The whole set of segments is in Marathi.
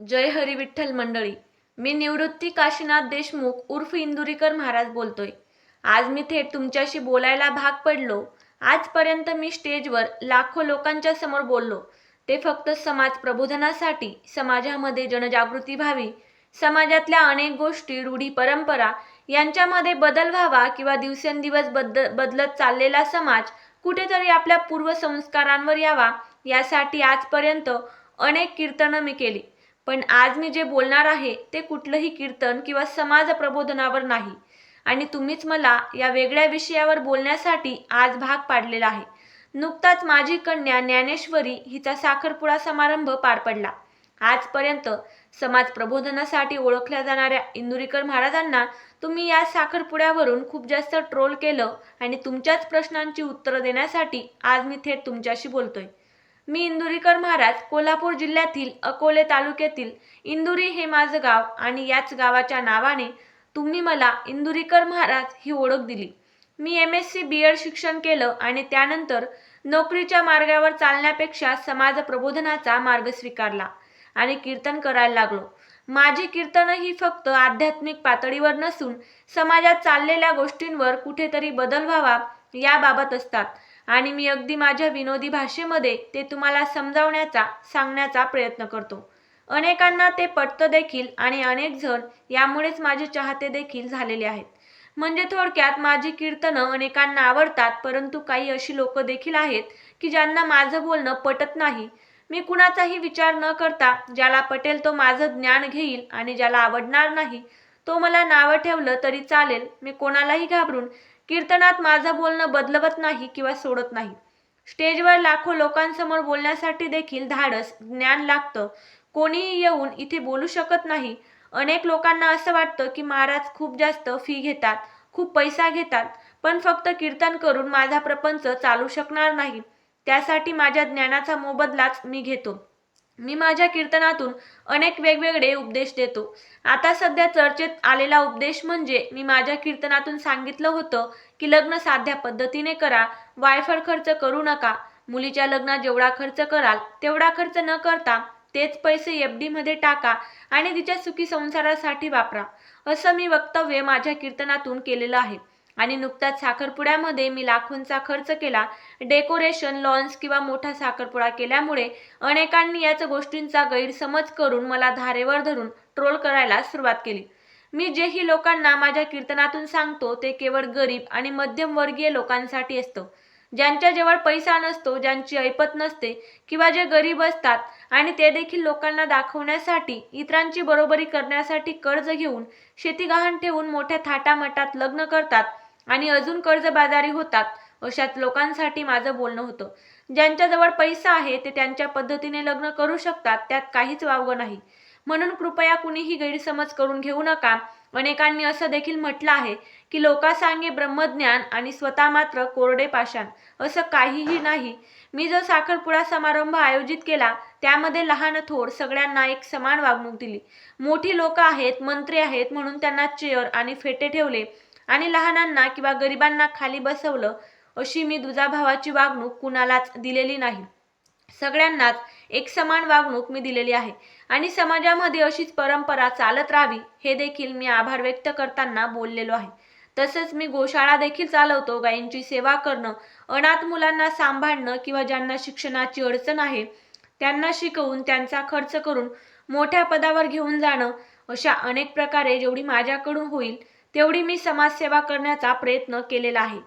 जय हरी विठ्ठल मंडळी. मी निवृत्ती काशीनाथ देशमुख उर्फ इंदुरीकर महाराज बोलतोय. आज मी थेट तुमच्याशी बोलायला भाग पडलो. आजपर्यंत मी स्टेजवर लाखो लोकांच्या समोर बोललो. ते फक्त समाज प्रबोधनासाठी समाजामध्ये जनजागृती व्हावी समाजातल्या अनेक गोष्टी रूढी परंपरा यांच्यामध्ये बदल व्हावा किंवा दिवसेंदिवस बद बदलत चाललेला समाज कुठेतरी आपल्या पूर्वसंस्कारांवर यावा यासाठी आजपर्यंत अनेक कीर्तनं मी केली. पण आज मी जे बोलणार आहे ते कुठलंही कीर्तन किंवा समाज प्रबोधनावर नाही. आणि तुम्हीच मला या वेगळ्या विषयावर बोलण्यासाठी आज भाग पाडलेला आहे. नुकताच माझी कन्या ज्ञानेश्वरी हिचा साखरपुडा समारंभ पार पडला. आजपर्यंत समाज प्रबोधनासाठी ओळखल्या जाणाऱ्या इंदुरीकर महाराजांना तुम्ही या साखरपुड्यावरून खूप जास्त ट्रोल केलं आणि तुमच्याच प्रश्नांची उत्तरं देण्यासाठी आज मी थेट तुमच्याशी बोलतोय. मी इंदुरीकर महाराज कोल्हापूर जिल्ह्यातील अकोले तालुक्यातील इंदुरी हे माझं गाव आणि याच गावाच्या नावाने तुम्ही मला इंदुरीकर महाराज ही ओळख दिली. मी M S C B Ed शिक्षण केलं आणि त्यानंतर नोकरीच्या मार्गावर चालण्यापेक्षा समाज प्रबोधनाचा मार्ग स्वीकारला आणि कीर्तन करायला लागलो. माझी कीर्तन ही फक्त आध्यात्मिक पातळीवर नसून समाजात चाललेल्या गोष्टींवर कुठेतरी बदल व्हावा याबाबत असतात. आणि मी अगदी माझ्या विनोदी भाषेमध्ये ते तुम्हाला समजावण्याचा सांगण्याचा प्रयत्न करतो. अनेकांना ते पटतं देखील आणि अनेक जण यामुळेच माझे चाहते देखील झालेले आहेत. म्हणजे थोडक्यात माझी कीर्तनं अनेकांना आवडतात परंतु काही अशी लोक देखील आहेत की ज्यांना माझं बोलणं पटत नाही. मी कुणाचाही विचार न करता ज्याला पटेल तो माझं ज्ञान घेईल आणि ज्याला आवडणार नाही तो मला नावं ठेवलं तरी चालेल. मी कोणालाही घाबरून कीर्तनात माझं बोलणं बदलवत नाही किंवा सोडत नाही. स्टेजवर लाखो लोकांसमोर बोलण्यासाठी देखील धाडस ज्ञान लागतं. कोणीही येऊन इथे बोलू शकत नाही. अनेक लोकांना असं वाटतं की महाराज खूप जास्त फी घेतात खूप पैसा घेतात पण फक्त कीर्तन करून माझा प्रपंच चालू शकणार नाही. त्यासाठी माझ्या ज्ञानाचा मोबदलाच मी घेतो. मी माझ्या कीर्तनातून अनेक वेगवेगळे उपदेश देतो. आता सध्या चर्चेत आलेला उपदेश म्हणजे मी माझ्या कीर्तनातून सांगितलं होतं की लग्न साध्या पद्धतीने करा वायफळ खर्च करू नका मुलीच्या लग्नात जेवढा खर्च कराल तेवढा खर्च न करता तेच पैसे एफ डीमध्ये टाका आणि तिच्या सुखी संसारासाठी वापरा. असं मी वक्तव्य माझ्या कीर्तनातून केलेलं आहे. आणि नुकताच साखरपुड्यामध्ये मी लाखोंचा खर्च केला. डेकोरेशन लॉन्स किंवा मोठा साखरपुडा केल्यामुळे अनेकांनी याच गोष्टींचा गैरसमज करून मला धारेवर धरून ट्रोल करायला सुरुवात केली. मी जेही लोकांना माझ्या कीर्तनातून सांगतो ते केवळ गरीब आणि मध्यमवर्गीय लोकांसाठी असतं. ज्यांच्याजवळ पैसा नसतो ज्यांची ऐपत नसते किंवा जे गरीब असतात आणि ते देखील लोकांना दाखवण्यासाठी इतरांची बरोबरी करण्यासाठी कर्ज घेऊन शेती गहाण ठेवून मोठ्या थाटामाटात लग्न करतात आणि अजून कर्जबाजारी होतात अशाच लोकांसाठी माझं बोलणं होतं. ज्यांच्याजवळ पैसा आहे ते त्यांच्या पद्धतीने लग्न करू शकतात त्यात काहीच वावगं नाही. म्हणून कृपया कुणीही गैरसमज करून घेऊ नका. अनेकांनी असं देखील म्हटलं आहे की लोकासांगे ब्रह्मज्ञान आणि स्वतः मात्र कोरडे पाषाण असं काहीही नाही. मी जो साखरपुडा समारंभ आयोजित केला त्यामध्ये लहान थोर सगळ्यांना एक समान वागणूक दिली. मोठी लोक आहेत मंत्री आहेत म्हणून त्यांना चेअर आणि फेटे ठेवले. आणि लहानांना किंवा गरिबांना खाली बसवलं अशी मी दुजाभावाची वागणूक कुणालाच दिलेली नाही. सगळ्यांनाच एक समान वागणूक मी दिलेली आहे. आणि समाजामध्ये अशीच परंपरा चालत राहावी हे देखील मी आभार व्यक्त करताना बोललेलो आहे. तसंच मी गोशाळा देखील चालवतो गायींची सेवा करणं अनाथ मुलांना सांभाळणं किंवा ज्यांना शिक्षणाची अडचण आहे त्यांना शिकवून त्यांचा खर्च करून मोठ्या पदावर घेऊन जाणं अशा अनेक प्रकारे जेवढी माझ्याकडून होईल तेवढी मी समाजसेवा करण्याचा प्रयत्न केलेला आहे.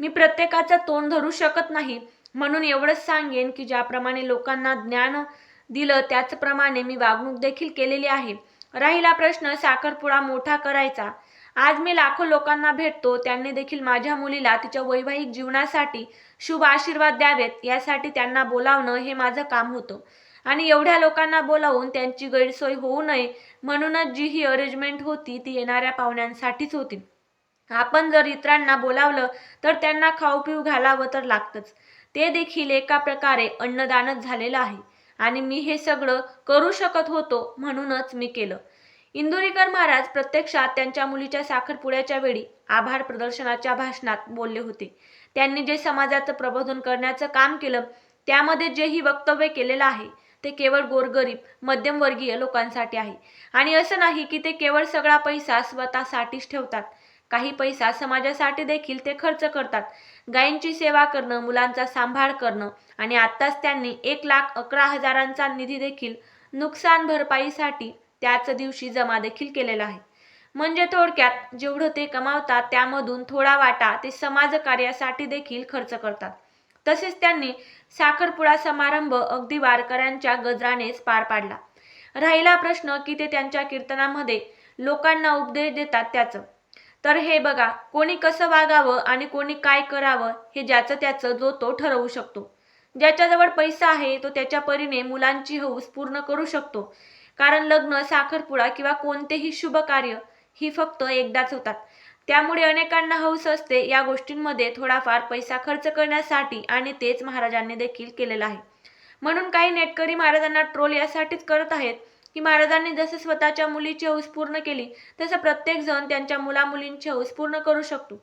मी प्रत्येकाचं तोंड धरू शकत नाही म्हणून एवढंच सांगेन की ज्याप्रमाणे लोकांना ज्ञान दिलं त्याचप्रमाणे मी वागणूक देखील केलेली आहे. राहिला प्रश्न साखरपुडा मोठा करायचा. आज मी लाखो लोकांना भेटतो त्यांनी देखील माझ्या मुलीला तिच्या वैवाहिक जीवनासाठी शुभ आशीर्वाद द्यावेत यासाठी त्यांना बोलावणं हे माझं काम होतं. आणि एवढ्या लोकांना बोलावून त्यांची गैरसोय होऊ नये म्हणूनच जी ही अरेंजमेंट होती ती येणाऱ्या पाहुण्यांसाठीच होती. आपण जर इतरांना बोलावलं तर त्यांना खाऊ पिऊ घालावं तर लागतंच. ते देखील एका प्रकारे अन्नदानच झालेलं आहे. आणि मी हे सगळं करू शकत होतो म्हणूनच मी केलं. इंदुरीकर महाराज प्रत्यक्षात त्यांच्या मुलीच्या साखरपुड्याच्या वेळी आभार प्रदर्शनाच्या भाषणात बोलले होते. त्यांनी जे समाजाचं प्रबोधन करण्याचं काम केलं त्यामध्ये जेही वक्तव्य केलेलं आहे ते केवळ गोरगरीब मध्यमवर्गीय लोकांसाठी आहे. आणि असं नाही की ते केवळ सगळा पैसा स्वतःसाठीच ठेवतात. काही पैसा समाजासाठी देखील ते खर्च करतात. गायींची सेवा करणं मुलांचा सांभाळ करणं आणि आत्ताच त्यांनी एक लाख अकरा हजारांचा निधी देखील नुकसान भरपाईसाठी त्याच दिवशी जमा देखील केलेला आहे. म्हणजे थोडक्यात जेवढं ते कमावतात त्यामधून थोडा वाटा ते समाजकार्यासाठी देखील खर्च करतात. तसेच त्यांनी साखरपुडा समारंभ अगदी वारकऱ्यांच्या गजरानेच पार पाडला. राहिला प्रश्न की ते त्यांच्या कीर्तनामध्ये लोकांना उपदेश देतात त्याचं. तर हे बघा कोणी कसं वागावं आणि कोणी काय करावं हे ज्याचं त्याचं जो तो ठरवू शकतो. ज्याच्याजवळ पैसा आहे तो त्याच्या परीने मुलांची हौस पूर्ण करू शकतो. कारण लग्न साखरपुडा किंवा कोणतेही शुभ कार्य ही फक्त एकदाच होतात. त्यामुळे अनेकांना हौस असते या गोष्टींमध्ये थोडाफार पैसा खर्च करण्यासाठी आणि तेच महाराजांनी देखील केलेलं आहे. म्हणून काही नेटकरी महाराजांना ट्रोल यासाठीच करत आहेत की महाराजांनी जसं स्वतःच्या मुलीची हौस पूर्ण केली तसं प्रत्येक जण त्यांच्या मुलामुलींची हौस पूर्ण करू शकतो.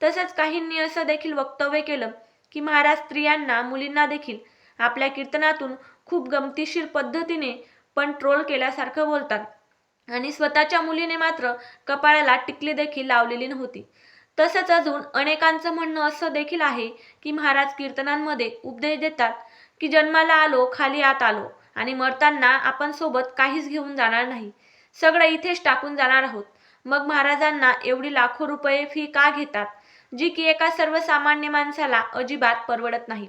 तसंच काहींनी असं देखील वक्तव्य केलं की महाराज स्त्रियांना मुलींना देखील आपल्या कीर्तनातून खूप गमतीशीर पद्धतीने पण ट्रोल केल्यासारखं बोलतात. आणि स्वतःच्या मुलीने मात्र कपाळाला टिकली देखील लावलेली नव्हती. तसंच अजून अनेकांचं म्हणणं असं देखील आहे की महाराज कीर्तनांमध्ये उपदेश देतात की जन्माला आलो खाली आत आलो आणि मरताना आपण सोबत काहीच घेऊन जाणार नाही. सगळं इथेच टाकून जाणार आहोत. मग महाराजांना एवढी लाखो रुपये फी का घेतात जी की एका सर्वसामान्य माणसाला अजिबात परवडत नाही.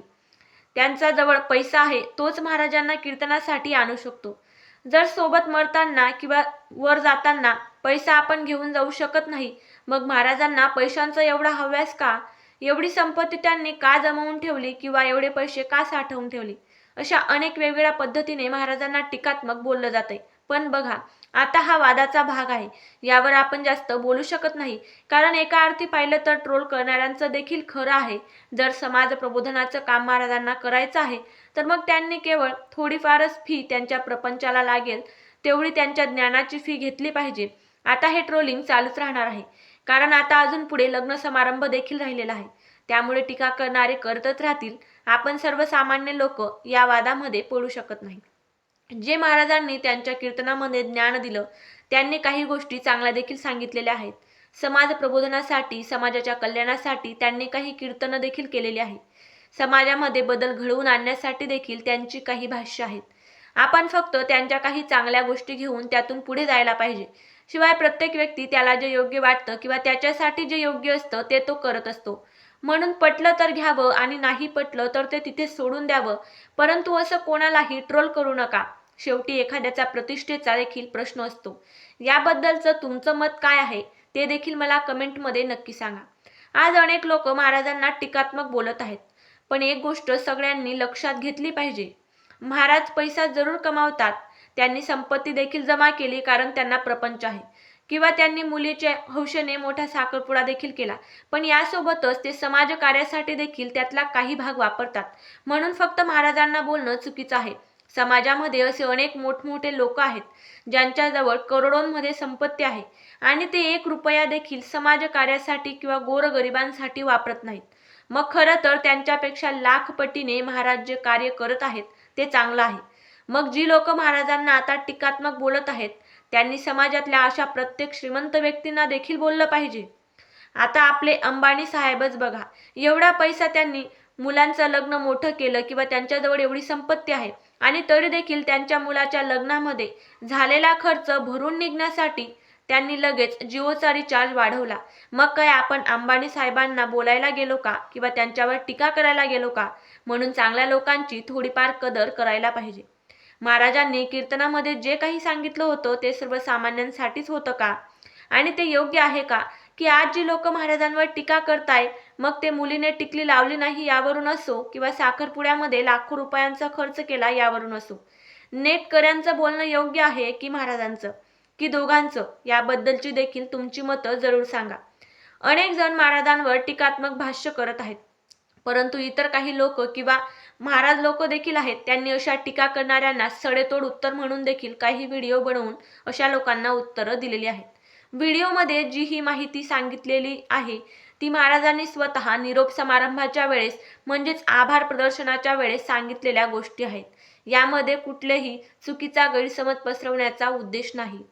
त्यांचा जवळ पैसा आहे तोच महाराजांना कीर्तनासाठी आणू शकतो. जर सोबत मरताना किंवा वर जाताना पैसा आपण घेऊन जाऊ शकत नाही मग महाराजांना पैशांचा एवढा हव्यास का? एवढी संपत्ती त्यांनी का जमवून ठेवली किंवा एवढे पैसे का साठवून ठेवले? अशा अनेक वेगवेगळ्या पद्धतीने महाराजांना टीकात्मक बोललं जाते पण बघा आता हा वादाचा भाग आहे. यावर आपण जास्त बोलू शकत नाही. कारण एका अर्थी पाहिलं तर ट्रोल करणाऱ्यांचं देखील खरं आहे. जर समाज प्रबोधनाचं काम महाराजांना करायचं आहे तर मग त्यांनी केवळ थोडीफारच फी त्यांच्या प्रपंचाला लागेल तेवढी त्यांच्या ज्ञानाची फी घेतली पाहिजे. आता हे ट्रोलिंग चालूच राहणार आहे. कारण आता अजून पुढे लग्न समारंभ देखील राहिलेला आहे. त्यामुळे टीका करणारे करतच राहतील. आपण सर्वसामान्य लोक या वादामध्ये पडू शकत नाही. जे महाराजांनी त्यांच्या कीर्तनामध्ये ज्ञान दिलं त्यांनी काही गोष्टी चांगल्या देखील सांगितलेल्या आहेत. समाज प्रबोधनासाठी समाजाच्या कल्याणासाठी त्यांनी काही कीर्तनं देखील केलेली आहेत समाजामध्ये बदल घडवून आणण्यासाठी देखील त्यांची काही भाष्य आहेत. आपण फक्त त्यांच्या काही चांगल्या गोष्टी घेऊन त्यातून पुढे जायला पाहिजे. शिवाय प्रत्येक व्यक्ती त्याला जे योग्य वाटतं किंवा त्याच्यासाठी जे योग्य असतं ते तो करत असतो. म्हणून पटलं तर घ्यावं आणि नाही पटलं तर ते तिथे सोडून द्यावं. परंतु असं कोणालाही ट्रोल करू नका. शेवटी एखाद्याचा प्रतिष्ठेचा देखील प्रश्न असतो. याबद्दलचं तुमचं मत काय आहे ते देखील मला कमेंटमध्ये नक्की सांगा. आज अनेक लोक महाराजांना टीकात्मक बोलत आहेत. पण एक गोष्ट सगळ्यांनी लक्षात घेतली पाहिजे. महाराज पैसा जरूर कमावतात. त्यांनी संपत्ती देखील जमा केली कारण त्यांना प्रपंच आहे. किंवा त्यांनी मुलीच्या हौशेने मोठा साखरपुडा देखील केला. पण यासोबतच ते समाजकार्यासाठी देखील त्यातला काही भाग वापरतात. म्हणून फक्त महाराजांना बोलणं चुकीचं आहे. समाजामध्ये असे अनेक मोठमोठे लोक आहेत ज्यांच्याजवळ करोडोंमध्ये संपत्ती आहे आणि ते एक रुपया देखील समाजकार्यासाठी किंवा गोरगरिबांसाठी वापरत नाहीत. मग खरं तर त्यांच्यापेक्षा लाख पटीने महाराज जे कार्य करत आहेत ते चांगलं आहे. मग जी लोक महाराजांना आता टीकात्मक बोलत आहेत त्यांनी समाजातल्या अशा प्रत्येक श्रीमंत व्यक्तींना देखील बोललं पाहिजे. आता आपले अंबानी साहेबच बघा एवढा पैसा त्यांनी मुलांचं लग्न मोठं केलं किंवा त्यांच्याजवळ एवढी संपत्ती आहे आणि तरी देखील त्यांच्या मुलाच्या लग्नामध्ये झालेला खर्च भरून निघण्यासाठी त्यांनी लगेच जिओचा रिचार्ज वाढवला. मग काय आपण अंबानी साहेबांना बोलायला गेलो का? किंवा त्यांच्यावर टीका करायला गेलो का? म्हणून चांगल्या लोकांची थोडीफार कदर करायला पाहिजे. महाराजांनी कीर्तनामध्ये जे काही सांगितलं होतं ते सर्वसामान्यांसाठीच होतं का? आणि ते योग्य आहे का? की आज जी लोक महाराजांवर टीका करताय मग ते मुलीने टिकली लावली नाही यावरून असो किंवा साखरपुड्यामध्ये लाखो रुपयांचा खर्च केला यावरून असो. नेटकऱ्यांचं बोलणं योग्य आहे की महाराजांचं? की दोघांचं? याबद्दलची देखील तुमची मतं जरूर सांगा. अनेक जण महाराजांवर टीकात्मक भाष्य करत आहेत. परंतु इतर काही लोक किंवा महाराज लोक देखील आहेत त्यांनी अशा टीका करणाऱ्यांना सडेतोड उत्तर म्हणून देखील काही व्हिडिओ बनवून अशा लोकांना उत्तरं दिलेली आहेत. व्हिडिओमध्ये जी ही माहिती सांगितलेली आहे ती महाराजांनी स्वतः निरोप समारंभाच्या वेळेस म्हणजेच आभार प्रदर्शनाच्या वेळेस सांगितलेल्या गोष्टी आहेत. यामध्ये कुठलेही चुकीचा गैरसमज पसरवण्याचा उद्देश नाही.